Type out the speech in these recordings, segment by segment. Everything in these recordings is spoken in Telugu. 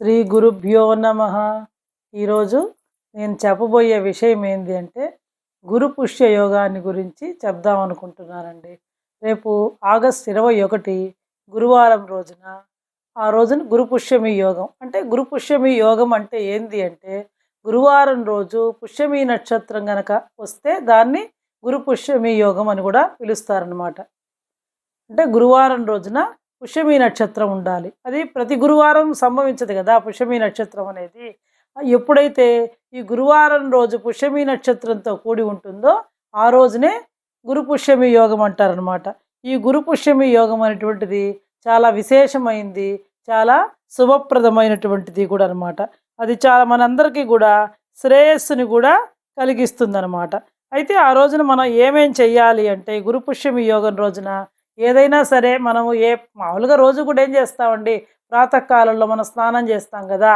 శ్రీ గురుభ్యో నమ. ఈరోజు నేను చెప్పబోయే విషయం ఏంటి అంటే గురు పుష్య యోగాన్ని గురించి చెప్దాం అనుకుంటున్నానండి. రేపు ఆగస్ట్ ఇరవై ఒకటి గురువారం రోజున ఆ రోజున గురు పుష్యమి యోగం. అంటే గురు పుష్యమి యోగం అంటే ఏంది అంటే గురువారం రోజు పుష్యమి నక్షత్రం గనక వస్తే దాన్ని గురు పుష్యమి యోగం అని కూడా పిలుస్తారనమాట అంటే గురువారం రోజున పుష్యమి నక్షత్రం ఉండాలి. అది ప్రతి గురువారం సంభవించదు కదా పుష్యమి నక్షత్రం అనేది. ఎప్పుడైతే ఈ గురువారం రోజు పుష్యమి నక్షత్రంతో కూడి ఉంటుందో ఆ రోజునే గురు పుష్యమి యోగం అంటారనమాట ఈ గురు పుష్యమి యోగం అనేటువంటిది చాలా విశేషమైంది చాలా శుభప్రదమైనటువంటిది కూడా అనమాట అది చాలా మనందరికీ కూడా శ్రేయస్సుని కూడా కలిగిస్తుంది అనమాట అయితే ఆ రోజున మనం ఏమేం చెయ్యాలి అంటే గురు పుష్యమి యోగం రోజున ఏదైనా సరే మనము ఏ మామూలుగా రోజు కూడా ఏం చేస్తామండి? ప్రాతకాలంలో మనం స్నానం చేస్తాం కదా!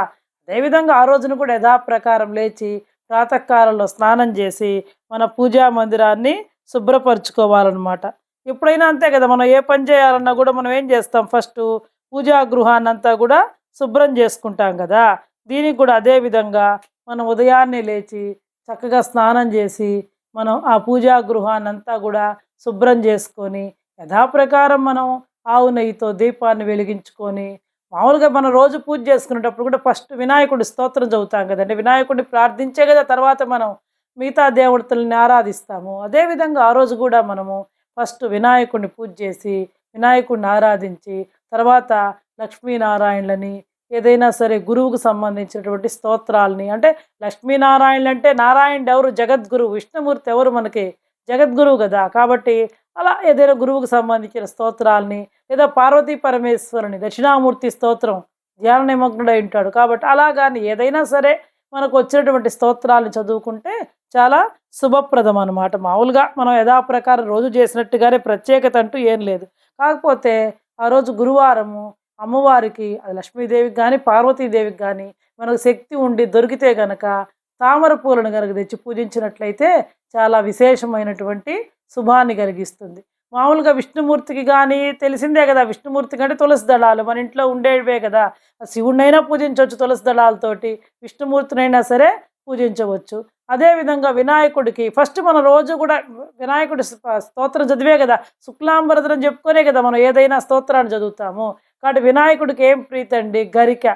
అదేవిధంగా ఆ రోజున కూడా యథాప్రకారం లేచి ప్రాతకాలంలో స్నానం చేసి మన పూజా మందిరాన్ని శుభ్రపరచుకోవాలన్నమాట. ఎప్పుడైనా అంతే కదా! మనం ఏ పని చేయాలన్నా కూడా మనం ఏం చేస్తాం? ఫస్ట్ పూజా గృహాన్ని అంతా కూడా శుభ్రం చేసుకుంటాం కదా! దీనికి కూడా అదే విధంగా మనం ఉదయాన్నే లేచి చక్కగా స్నానం చేసి మనం ఆ పూజా గృహాన్ని అంతా కూడా శుభ్రం చేసుకొని యథాప్రకారం మనం ఆవు నెయ్యితో దీపాన్ని వెలిగించుకొని మామూలుగా మనం రోజు పూజ చేసుకునేటప్పుడు కూడా ఫస్ట్ వినాయకుడి స్తోత్రం చదువుతాం కదండి. వినాయకుడిని ప్రార్థించే కదా తర్వాత మనం మిగతా దేవతల్ని ఆరాధిస్తాము. అదేవిధంగా ఆ రోజు కూడా మనము ఫస్ట్ వినాయకుడిని పూజ చేసి వినాయకుడిని ఆరాధించి తర్వాత లక్ష్మీనారాయణలని ఏదైనా సరే గురువుకు సంబంధించినటువంటి స్తోత్రాలని అంటే లక్ష్మీనారాయణలు అంటే నారాయణుడు ఎవరు? జగద్గురు విష్ణుమూర్తి ఎవరు మనకి జగద్గురువు కదా కాబట్టి అలా ఏదైనా గురువుకు సంబంధించిన స్తోత్రాలని లేదా పార్వతీ పరమేశ్వరుని దక్షిణామూర్తి స్తోత్రం ధ్యాన నిమగ్నుడై ఉంటాడు కాబట్టి అలా కానీ ఏదైనా సరే మనకు వచ్చినటువంటి స్తోత్రాలను చదువుకుంటే చాలా శుభప్రదం అనమాట మామూలుగా మనం యథాప్రకారం రోజు చేసినట్టుగానే ప్రత్యేకత అంటూ ఏం లేదు. కాకపోతే ఆ రోజు గురువారము అమ్మవారికి అది లక్ష్మీదేవికి కానీ పార్వతీదేవికి కానీ మనకు శక్తి ఉండి దొరికితే గనక తామర పూలను కనుక తెచ్చి పూజించినట్లయితే చాలా విశేషమైనటువంటి శుభాన్ని కలిగిస్తుంది. మామూలుగా విష్ణుమూర్తికి కానీ తెలిసిందే కదా విష్ణుమూర్తి కంటే తులసి దళాలు మన ఇంట్లో ఉండేవే కదా. శివుడినైనా పూజించవచ్చు తులసి దళాలతోటి విష్ణుమూర్తినైనా సరే పూజించవచ్చు. అదేవిధంగా వినాయకుడికి ఫస్ట్ మన రోజు కూడా వినాయకుడి స్తోత్రం చదివే కదా శుక్లాంబరదనం చెప్పుకునే కదా మనం ఏదైనా స్తోత్రాన్ని చదువుతాము. కాబట్టి వినాయకుడికి ఏం ప్రీతండి? గరిక.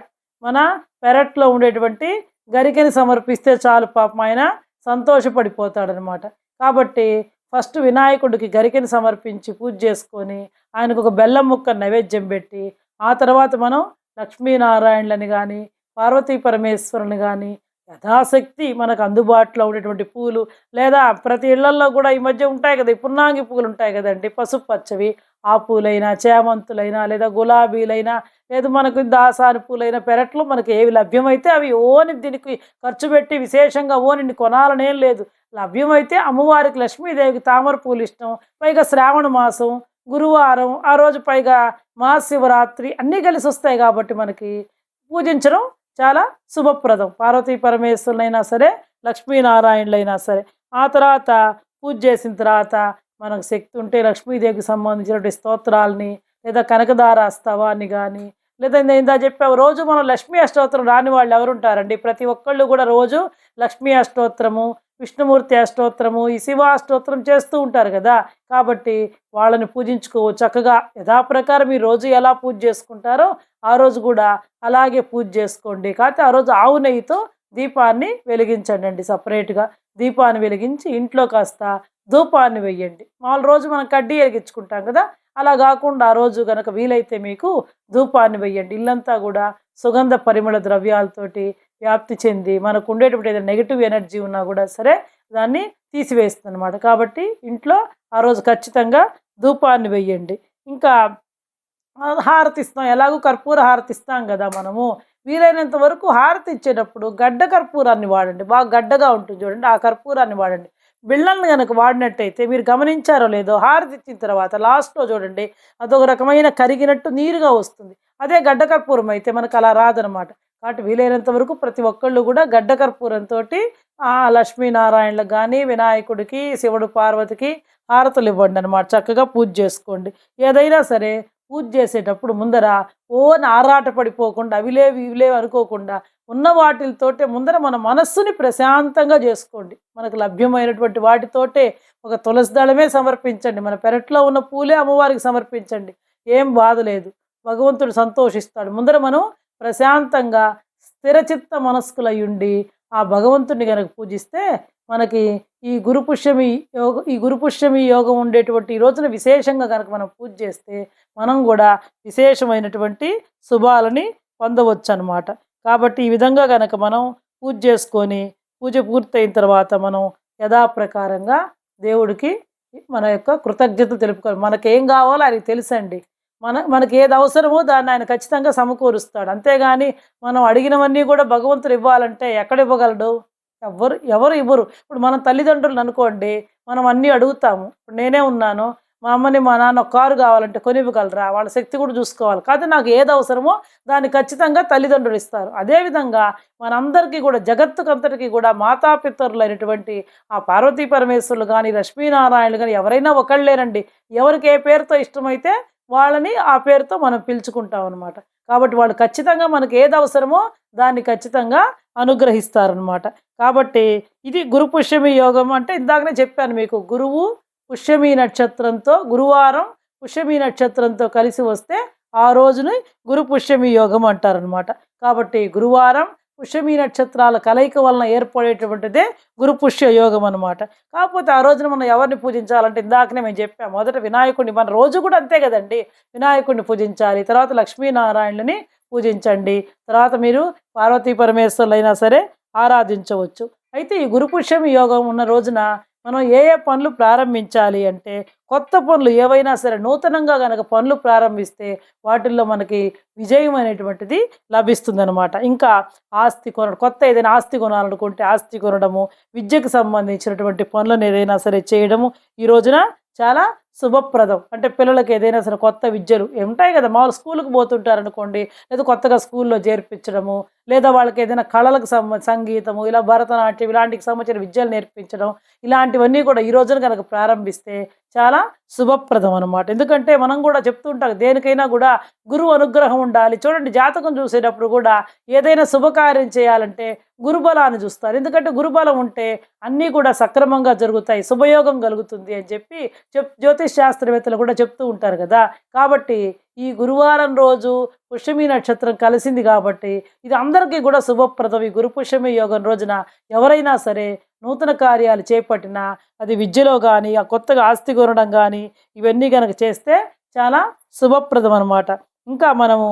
మన పెరట్లో ఉండేటువంటి గరికని సమర్పిస్తే చాలు పాపం. ఆయన సంతోషపడిపోతాడనమాట. కాబట్టి ఫస్ట్ వినాయకుడికి గరికని సమర్పించి పూజ చేసుకొని ఆయనకు ఒక బెల్లం ముక్క నైవేద్యం పెట్టి ఆ తర్వాత మనం లక్ష్మీనారాయణలని కానీ పార్వతీ పరమేశ్వరుని కానీ యథాశక్తి మనకు అందుబాటులో ఉండేటువంటి పూలు లేదా ప్రతి ఇళ్ళల్లో కూడా ఈ మధ్య ఉంటాయి కదా పున్నాంగి పూలు ఉంటాయి కదండి. పసుపు పచ్చవి ఆ పూలైనా చేమంతులైనా లేదా గులాబీలైనా లేదు మనకు దాసాని పూలైన పెరట్లో మనకి ఏవి లభ్యమైతే అవి ఓని దీనికి ఖర్చు పెట్టి విశేషంగా ఓనిని కొనాలనేం లేదు. లభ్యమైతే అమ్మవారికి లక్ష్మీదేవికి తామర పూలు ఇష్టం పైగా శ్రావణ మాసం గురువారం ఆ రోజు పైగా మహాశివరాత్రి అన్నీ కలిసి వస్తాయి కాబట్టి మనకి పూజించడం చాలా శుభప్రదం. పార్వతీ పరమేశ్వరులైనా సరే లక్ష్మీనారాయణులైనా సరే. ఆ తర్వాత పూజ చేసిన తర్వాత మనకు శక్తి ఉంటే లక్ష్మీదేవికి సంబంధించినటువంటి స్తోత్రాలని లేదా కనకదార స్తవాన్ని కానీ లేదా ఇందా చెప్పావు రోజు మనం లక్ష్మీ అష్టోత్తరం రాని వాళ్ళు ఎవరు ఉంటారండి ప్రతి ఒక్కళ్ళు కూడా రోజు లక్ష్మీ అష్టోత్తరము విష్ణుమూర్తి అష్టోత్తరము ఈ శివ అష్టోత్తరం చేస్తూ ఉంటారు కదా. కాబట్టి వాళ్ళని పూజించుకో చక్కగా యథాప్రకారం ఈ రోజు ఎలా పూజ చేసుకుంటారో ఆ రోజు కూడా అలాగే పూజ చేసుకోండి. కాకపోతే ఆ రోజు ఆవు నెయ్యితో దీపాన్ని వెలిగించండి అండి సపరేట్గా దీపాన్ని వెలిగించి ఇంట్లో కాస్త ధూపాన్ని వెయ్యండి. మామూలు రోజు మనం కడ్డీ వెలిగించుకుంటాం కదా. అలా కాకుండా ఆ రోజు కనుక వీలైతే మీకు ధూపాన్ని వెయ్యండి. ఇల్లంతా కూడా సుగంధ పరిమళ ద్రవ్యాలతోటి వ్యాప్తి చెంది మనకు ఉండేటప్పుడు ఏదైనా నెగిటివ్ ఎనర్జీ ఉన్నా కూడా సరే దాన్ని తీసివేస్తుంది అనమాట కాబట్టి ఇంట్లో ఆ రోజు ఖచ్చితంగా ధూపాన్ని వెయ్యండి. ఇంకా హారతి ఇస్తాం. ఎలాగో కర్పూర హారతి ఇస్తాం కదా మనము. వీలైనంత వరకు హారతి ఇచ్చేటప్పుడు గడ్డ కర్పూరాన్ని వాడండి. బాగా గడ్డగా ఉంటుంది చూడండి. ఆ కర్పూరాన్ని వాడండి. బిళ్ళలను కనుక వాడినట్టయితే మీరు గమనించారో లేదో హారతి ఇచ్చిన తర్వాత లాస్ట్లో చూడండి. అదొక రకమైన కరిగినట్టు నీరుగా వస్తుంది. అదే గడ్డ కర్పూరం అయితే మనకు అలా రాదనమాట కాబట్టి వీలైనంత వరకు ప్రతి ఒక్కళ్ళు కూడా గడ్డ కర్పూరంతో లక్ష్మీనారాయణలకు కానీ వినాయకుడికి శివుడు పార్వతికి హారతులు ఇవ్వండి అనమాట చక్కగా పూజ చేసుకోండి. ఏదైనా సరే పూజ చేసేటప్పుడు ముందర ఓ ఆరాట పడిపోకుండా అవిలేవి ఇవిలేవి అనుకోకుండా ఉన్న వాటితోటే ముందర మన మనస్సుని ప్రశాంతంగా చేసుకోండి. మనకు లభ్యమైనటువంటి వాటితోటే ఒక తులసి దళమే సమర్పించండి. మన పెరట్లో ఉన్న పూలే అమ్మవారికి సమర్పించండి. ఏం బాధ లేదు. భగవంతుడు సంతోషిస్తాడు. ముందర మనం ప్రశాంతంగా స్థిరచిత్త మనస్కులయ్యుండి ఆ భగవంతుని కనుక పూజిస్తే మనకి ఈ గురుపుష్యమి యోగ ఈ గురుపుష్యమి యోగం ఉండేటువంటి ఈ రోజున విశేషంగా కనుక మనం పూజ చేస్తే మనం కూడా విశేషమైనటువంటి శుభాలని పొందవచ్చు అనమాట కాబట్టి ఈ విధంగా కనుక మనం పూజ చేసుకొని పూజ పూర్తయిన తర్వాత మనం యథాప్రకారంగా దేవుడికి మన యొక్క కృతజ్ఞత తెలుపుకోవాలి. మనకేం కావాలో ఆయనకి తెలుసండి. మన మనకి ఏది అవసరమో దాన్ని ఆయన ఖచ్చితంగా సమకూరుస్తాడు. అంతేగాని మనం అడిగినవన్నీ కూడా భగవంతుడు ఇవ్వాలంటే ఎక్కడ ఇవ్వగలడు? ఎవరు ఎవరు ఇవ్వరు. ఇప్పుడు మన తల్లిదండ్రులు అనుకోండి మనం అన్నీ అడుగుతాము. ఇప్పుడు నేనే ఉన్నాను మా అమ్మని మా నాన్న కారు కావాలంటే కొనివ్వగలరా? వాళ్ళ శక్తి కూడా చూసుకోవాలి. కాదు నాకు ఏది అవసరమో దాన్ని ఖచ్చితంగా తల్లిదండ్రులు ఇస్తారు. అదేవిధంగా మనందరికీ కూడా జగత్తుకంతటికీ కూడా మాతాపితరులైనటువంటి ఆ పార్వతీ పరమేశ్వరులు కానీ లక్ష్మీనారాయణులు కానీ ఎవరైనా ఒకళ్ళేనండి ఎవరికి ఏ పేరుతో ఇష్టమైతే వాళ్ళని ఆ పేరుతో మనం పిలుచుకుంటాం అనమాట కాబట్టి వాళ్ళు ఖచ్చితంగా మనకి ఏది అవసరమో దాన్ని ఖచ్చితంగా అనుగ్రహిస్తారనమాట కాబట్టి ఇది గురు పుష్యమి యోగం అంటే ఇందాకనే చెప్పాను మీకు గురువు పుష్యమి నక్షత్రంతో గురువారం పుష్యమి నక్షత్రంతో కలిసి వస్తే ఆ రోజుని గురు పుష్యమి యోగం అంటారనమాట కాబట్టి గురువారం పుష్యమి నక్షత్రాల కలయిక వలన ఏర్పడేటువంటిదే గురు పుష్య యోగం అనమాట కాకపోతే ఆ రోజున మనం ఎవరిని పూజించాలంటే ఇందాకనే మేము చెప్పాము మొదట వినాయకుడిని మన రోజు కూడా అంతే కదండి. వినాయకుడిని పూజించాలి తర్వాత లక్ష్మీనారాయణుని పూజించండి తర్వాత మీరు పార్వతీ పరమేశ్వరులైనా సరే ఆరాధించవచ్చు. అయితే ఈ గురు పుష్యమి యోగం ఉన్న రోజున మనం ఏ ఏ పనులు ప్రారంభించాలి అంటే కొత్త పనులు ఏవైనా సరే నూతనంగా కనుక పనులు ప్రారంభిస్తే వాటిల్లో మనకి విజయం అనేటువంటిది లభిస్తుందనమాట ఇంకా ఆస్తి కొనడం కొత్త ఏదైనా ఆస్తి కొనాలనుకుంటే ఆస్తి కొనడము విద్యకు సంబంధించినటువంటి పనులను ఏదైనా సరే చేయడము ఈ రోజున చాలా శుభప్రదం. అంటే పిల్లలకి ఏదైనా సరే కొత్త విద్యలు ఉంటాయి కదా మామూలు స్కూల్కి పోతుంటారు అనుకోండి లేదా కొత్తగా స్కూల్లో చేర్పించడము లేదా వాళ్ళకి ఏదైనా కళలకు సంబంధ సంగీతము ఇలా భరతనాట్యం ఇలాంటికి సంబంధించిన విద్యలు నేర్పించడం ఇలాంటివన్నీ కూడా ఈ రోజున కనుక ప్రారంభిస్తే చాలా శుభప్రదం అనమాట ఎందుకంటే మనం కూడా చెప్తూ ఉంటాం దేనికైనా కూడా గురువు అనుగ్రహం ఉండాలి. చూడండి జాతకం చూసేటప్పుడు కూడా ఏదైనా శుభకార్యం చేయాలంటే గురుబలాన్ని చూస్తారు. ఎందుకంటే గురుబలం ఉంటే అన్నీ కూడా సక్రమంగా జరుగుతాయి శుభయోగం కలుగుతుంది అని చెప్పి చెప్ జ్యోతిష్ శాస్త్రవేత్తలు కూడా చెప్తూ ఉంటారు కదా. కాబట్టి ఈ గురువారం రోజు పుష్యమి నక్షత్రం కలిసింది కాబట్టి ఇది అందరికీ కూడా శుభప్రదం. ఈ గురు పుష్యమి యోగం రోజున ఎవరైనా సరే నూతన కార్యాలు చేపట్టినా అది విద్యలో కానీ ఆ కొత్తగా ఆస్తి కొనడం కానీ ఇవన్నీ కనుక చేస్తే చాలా శుభప్రదం అనమాట ఇంకా మనము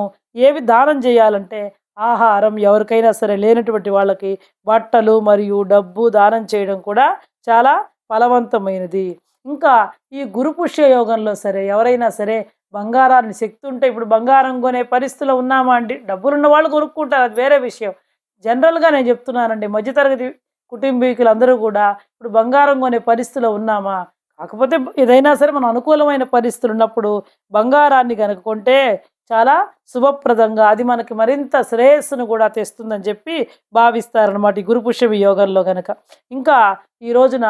ఏవి దానం చేయాలంటే ఆహారం ఎవరికైనా సరే లేనటువంటి వాళ్ళకి బట్టలు మరియు డబ్బు దానం చేయడం కూడా చాలా ఫలవంతమైనది. ఇంకా ఈ గురు పుష్య యోగంలో సరే ఎవరైనా సరే బంగారాన్ని శక్తి ఉంటే ఇప్పుడు బంగారం కొనే పరిస్థితిలో ఉన్నామా అండి? డబ్బులున్న వాళ్ళు కొనుక్కుంటారు అది వేరే విషయం. జనరల్గా నేను చెప్తున్నానండి మధ్యతరగతి కుటుంబీకులందరూ కూడా ఇప్పుడు బంగారం కొనే పరిస్థితిలో ఉన్నామా? కాకపోతే ఏదైనా సరే మనం అనుకూలమైన పరిస్థితులు ఉన్నప్పుడు బంగారాన్ని కనుక కొంటే చాలా శుభప్రదంగా అది మనకి మరింత శ్రేయస్సును కూడా తెస్తుందని చెప్పి భావిస్తారనమాట ఈ గురుపుష్యమి యోగంలో కనుక ఇంకా ఈ రోజున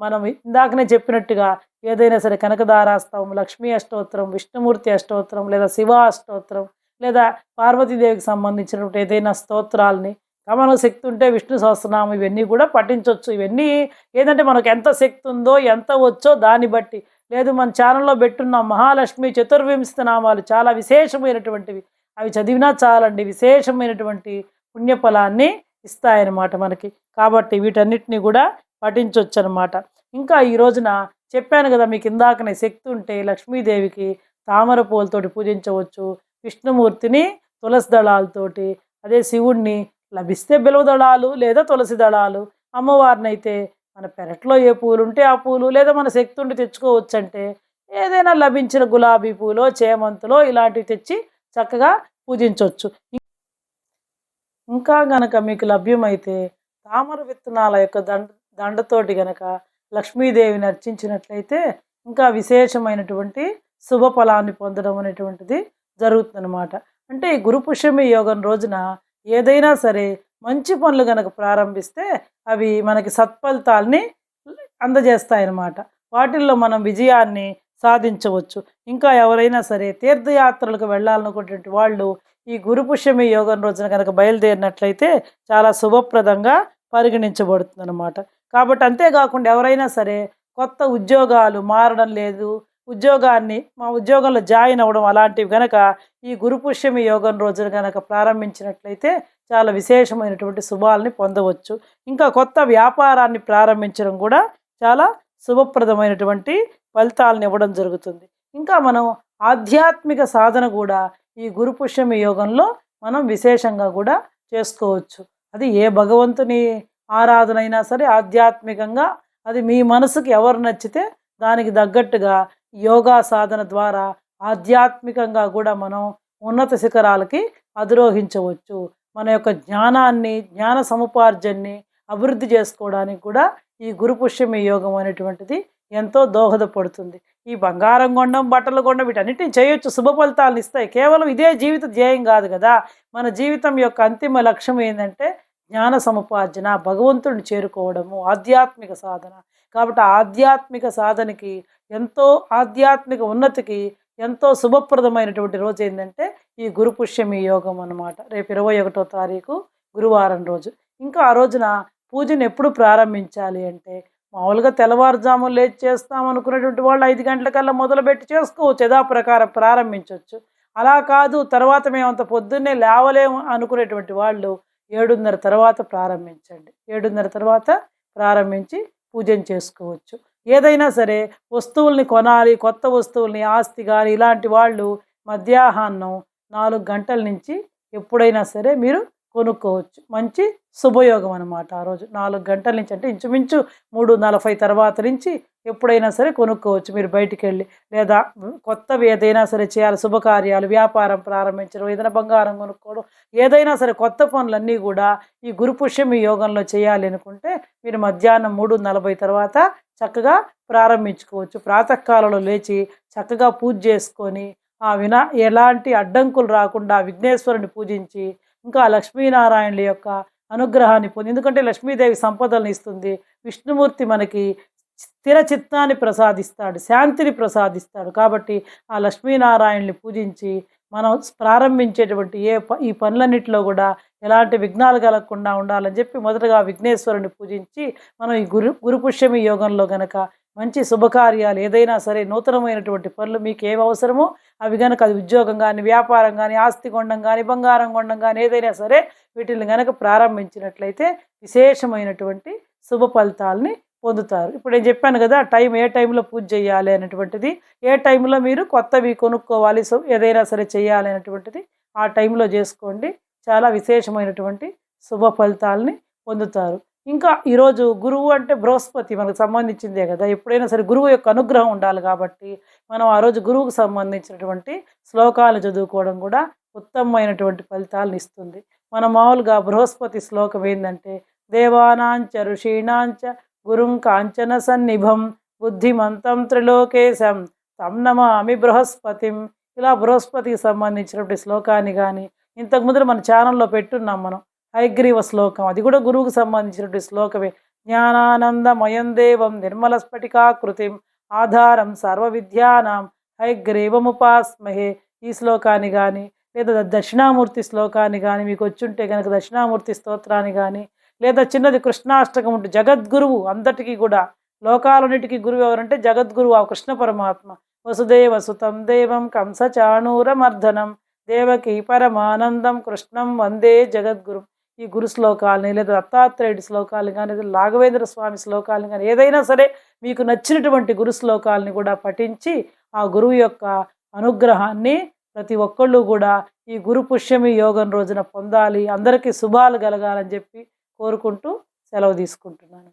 మనం ఇందాకనే చెప్పినట్టుగా ఏదైనా సరే కనకదారాస్తవం లక్ష్మీ అష్టోత్తరం విష్ణుమూర్తి అష్టోత్తరం లేదా శివ అష్టోత్తరం లేదా పార్వతీదేవికి సంబంధించినటువంటి ఏదైనా స్తోత్రాలని కమనం శక్తి ఉంటే విష్ణు సహస్రనామం ఇవన్నీ కూడా పఠించవచ్చు ఇవన్నీ ఏంటంటే మనకు ఎంత శక్తి ఉందో ఎంత వచ్చో దాన్ని బట్టి. లేదు మన ఛానల్లో పెట్టున్న మహాలక్ష్మి చతుర్వింశతి నామాలు చాలా విశేషమైనటువంటివి. అవి చదివినా చాలండి. విశేషమైనటువంటి పుణ్యఫలాన్ని ఇస్తాయన్నమాట మనకి. కాబట్టి వీటన్నిటిని కూడా పఠించవచ్చు అనమాట ఇంకా ఈ రోజున చెప్పాను కదా మీకు ఇందాకనే శక్తి ఉంటే లక్ష్మీదేవికి తామర పూలతోటి పూజించవచ్చు విష్ణుమూర్తిని తులసి దళాలతోటి అదే శివుణ్ణి లభిస్తే బిలవ దళాలు లేదా తులసి దళాలు అమ్మవారిని అయితే మన పెరట్లో ఏ పూలు ఉంటే ఆ పూలు లేదా మన శక్తి ఉండి తెచ్చుకోవచ్చు అంటే ఏదైనా లభించిన గులాబీ పూలో చేమంతులో ఇలాంటివి తెచ్చి చక్కగా పూజించవచ్చు ఇంకా గనక మీకు లభ్యమైతే తామర విత్తనాల యొక్క దండ దండతోటి గనక లక్ష్మీదేవిని అర్చించినట్లయితే ఇంకా విశేషమైనటువంటి శుభ ఫలాన్ని పొందడం అనేటువంటిది జరుగుతుందన్నమాట. అంటే ఈ గురుపుష్యమి యోగం రోజున ఏదైనా సరే మంచి పనులు కనుక ప్రారంభిస్తే అవి మనకి సత్ఫలితాల్ని అందజేస్తాయన్నమాట. వాటిల్లో మనం విజయాన్ని సాధించవచ్చు. ఇంకా ఎవరైనా సరే తీర్థయాత్రలకు వెళ్ళాలనుకునేటువంటి వాళ్ళు ఈ గురుపుష్యమి యోగం రోజున కనుక బయలుదేరినట్లయితే చాలా శుభప్రదంగా పరిగణించబడుతుందనమాట కాబట్టి అంతేకాకుండా ఎవరైనా సరే కొత్త ఉద్యోగాలు మారడం లేదు ఉద్యోగాన్ని మా ఉద్యోగంలో జాయిన్ అవ్వడం అలాంటివి కనుక ఈ గురుపుష్యమ యోగం రోజున కనుక ప్రారంభించినట్లయితే చాలా విశేషమైనటువంటి శుభాలని పొందవచ్చు. ఇంకా కొత్త వ్యాపారాన్ని ప్రారంభించడం కూడా చాలా శుభప్రదమైనటువంటి ఫలితాలను ఇవ్వడం జరుగుతుంది. ఇంకా మనం ఆధ్యాత్మిక సాధన కూడా ఈ గురుపుష్యమి యోగంలో మనం విశేషంగా కూడా చేసుకోవచ్చు. అది ఏ భగవంతుని ఆరాధన అయినా సరే ఆధ్యాత్మికంగా అది మీ మనసుకి ఎవరు నచ్చితే దానికి తగ్గట్టుగా యోగా సాధన ద్వారా ఆధ్యాత్మికంగా కూడా మనం ఉన్నత శిఖరాలకి అధిరోహించవచ్చు. మన యొక్క జ్ఞానాన్ని జ్ఞాన సముపార్జన్ని అభివృద్ధి చేసుకోవడానికి కూడా ఈ గురు పుష్యమి యోగం అనేటువంటిది ఎంతో దోహదపడుతుంది. ఈ బంగారం కొండం బట్టలు కొండం వీటన్నిటిని చేయొచ్చు. శుభ ఫలితాలను ఇస్తాయి. కేవలం ఇదే జీవిత ధ్యేయం కాదు కదా. మన జీవితం యొక్క అంతిమ లక్ష్యం ఏంటంటే జ్ఞాన సముపార్జన భగవంతుడిని చేరుకోవడము ఆధ్యాత్మిక సాధన. కాబట్టి ఆధ్యాత్మిక సాధనకి ఎంతో ఆధ్యాత్మిక ఉన్నతికి ఎంతో శుభప్రదమైనటువంటి రోజు ఏంటంటే ఈ గురు పుష్యమి యోగం అనమాట రేపు ఇరవై ఒకటో తారీఖు గురువారం రోజు. ఇంకా ఆ రోజున పూజను ఎప్పుడు ప్రారంభించాలి అంటే మామూలుగా తెల్లవారుజాము లేచి చేస్తాం అనుకునేటువంటి వాళ్ళు ఐదు గంటలకల్లా మొదలుపెట్టి చేసుకోవచ్చు. యథా ప్రకారం ప్రారంభించవచ్చు అలా కాదు తర్వాత మేము అంత పొద్దున్నే లేవలేము అనుకునేటువంటి వాళ్ళు ఏడున్నర తర్వాత ప్రారంభించండి. ఏడున్నర తర్వాత ప్రారంభించి పూజను చేసుకోవచ్చు. ఏదైనా సరే వస్తువుల్ని కొనాలి కొత్త వస్తువుల్ని ఆస్తి కానీ ఇలాంటి వాళ్ళు మధ్యాహ్నం నాలుగు గంటల నుంచి ఎప్పుడైనా సరే మీరు కొనుక్కోవచ్చు. మంచి శుభయోగం అనమాట ఆ రోజు. నాలుగు గంటల నుంచి అంటే ఇంచుమించు మూడు నలభై తర్వాత నుంచి ఎప్పుడైనా సరే కొనుక్కోవచ్చు మీరు బయటికి వెళ్ళి లేదా కొత్తవి ఏదైనా సరే చేయాలి శుభకార్యాలు వ్యాపారం ప్రారంభించడం ఏదైనా బంగారం కొనుక్కోవడం ఏదైనా సరే కొత్త పనులన్నీ కూడా ఈ గురు ఈ యోగంలో చేయాలి అనుకుంటే మీరు మధ్యాహ్నం మూడు నలభై తర్వాత చక్కగా ప్రారంభించుకోవచ్చు. ప్రాతకాలంలో లేచి చక్కగా పూజ చేసుకొని ఆ వినా ఎలాంటి అడ్డంకులు రాకుండా విఘ్నేశ్వరుని పూజించి ఇంకా లక్ష్మీనారాయణుల యొక్క అనుగ్రహాన్ని పొంది ఎందుకంటే లక్ష్మీదేవి సంపదలను ఇస్తుంది. విష్ణుమూర్తి మనకి స్థిర చిత్తాన్ని ప్రసాదిస్తాడు శాంతిని ప్రసాదిస్తాడు. కాబట్టి ఆ లక్ష్మీనారాయణని పూజించి మనం ప్రారంభించేటువంటి ఏ ఈ పనులన్నింటిలో కూడా ఎలాంటి విఘ్నాలు కలగకుండా ఉండాలని చెప్పి మొదటగా విఘ్నేశ్వరుని పూజించి మనం ఈ గురు గురుపుష్యమి యోగంలో గనక మంచి శుభకార్యాలు ఏదైనా సరే నూతనమైనటువంటి పనులు మీకు ఏమి అవసరమో అవి కనుక అది ఉద్యోగం కానీ వ్యాపారం కానీ ఆస్తి కొండం కానీ బంగారం కొండం కానీ ఏదైనా సరే వీటిని కనుక ప్రారంభించినట్లయితే విశేషమైనటువంటి శుభ ఫలితాలని పొందుతారు. ఇప్పుడు నేను చెప్పాను కదా టైం ఏ టైంలో పూజ చేయాలి అనేటువంటిది ఏ టైంలో మీరు కొత్తవి కొనుక్కోవాలి సో ఏదైనా సరే చేయాలి అనేటువంటిది ఆ టైంలో చేసుకోండి. చాలా విశేషమైనటువంటి శుభ ఫలితాలని పొందుతారు. ఇంకా ఈరోజు గురువు అంటే బృహస్పతి మనకు సంబంధించిందే కదా. ఎప్పుడైనా సరే గురువు యొక్క అనుగ్రహం ఉండాలి కాబట్టి మనం ఆ రోజు గురువుకు సంబంధించినటువంటి శ్లోకాలు చదువుకోవడం కూడా ఉత్తమమైనటువంటి ఫలితాలను ఇస్తుంది. మన మామూలుగా బృహస్పతి శ్లోకం ఏంటంటే దేవానాంచ ఋషీణాంచ గురుం కాంచన సన్నిభం బుద్ధిమంతం త్రిలోకేశం తం నమామి బృహస్పతిం ఇలా బృహస్పతికి సంబంధించినటువంటి శ్లోకాన్ని కానీ ఇంతకుముందు మన ఛానల్లో పెట్టున్నాం మనం. హైగ్రీవ శ్లోకం. అది కూడా గురువుకు సంబంధించినటువంటి శ్లోకమే. జ్ఞానానందమయం దేవం నిర్మల స్ఫటికాకృతిం ఆధారం సర్వ విద్యానాం హైగ్రీవముపాస్మహే. ఈ శ్లోకాన్ని కానీ లేదా దక్షిణామూర్తి శ్లోకాన్ని కానీ మీకు వచ్చుంటే కనుక దక్షిణామూర్తి స్తోత్రాన్ని కానీ లేదా చిన్నది కృష్ణాష్టకం ఉంటే జగద్గురువు అందటికీ కూడా లోకాలన్నిటికీ గురువు ఎవరంటే జగద్గురువు ఆ కృష్ణ పరమాత్మ. వసుదేవ సుతం దేవం కంస చాణూరమర్ధనం దేవకి పరమానందం కృష్ణం వందే జగద్గురు. ఈ గురు శ్లోకాలని లేదా దత్తాత్రేయుడి శ్లోకాలు కానీ లేదా రాఘవేంద్ర స్వామి శ్లోకాలు కానీ ఏదైనా సరే మీకు నచ్చినటువంటి గురు శ్లోకాలని కూడా పఠించి ఆ గురువు యొక్క అనుగ్రహాన్ని ప్రతి ఒక్కళ్ళు కూడా ఈ గురు పుష్యమి యోగం రోజున పొందాలి అందరికీ శుభాలు కలగాలని చెప్పి కోరుకుంటూ సెలవు తీసుకుంటున్నాను.